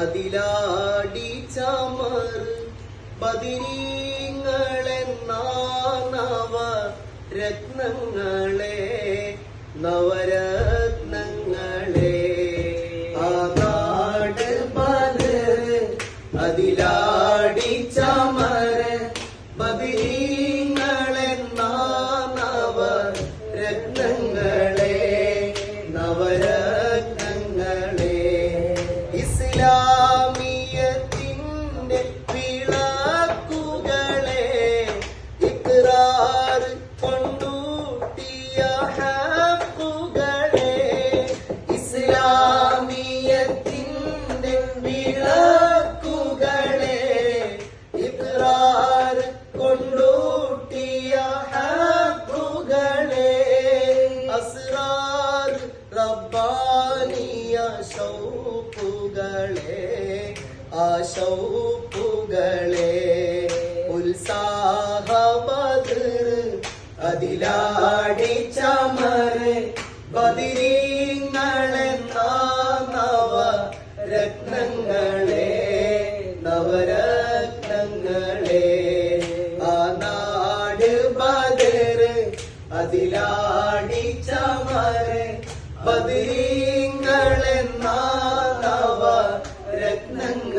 അതിലാടി ചമർ ബദിരീങ്ങളെന്നാനവ രത്നങ്ങളെ നവരത്നങ്ങളെ. ആ നാട് പല അതിലാടി ചമർ ബദിരീങ്ങളെന്നാനവ ഇസ്ലാമിയത്തിന്റെ വിളക്കുകളെ ഇക്റാർ കൊണ്ടൂട്ടിയ ഇസ്ലാമിയത്തിന്റെ വിളക്കുകളെ റബ്ബാനിയ ഷൗപ്പുകളെ ആ ഷൗപ്പുകളെ ഉത്സാഹ ബദർ അതിലാടി ചമർ ബദിരീങ്ങളെന്ന നവ രത്നങ്ങളെ നവരത്നങ്ങളെ. ആ നാട് ബദർ അതിലാടി ചമർ ബദരീ തിങ്കളെന്നാഥവ രത്നങ്ങൾ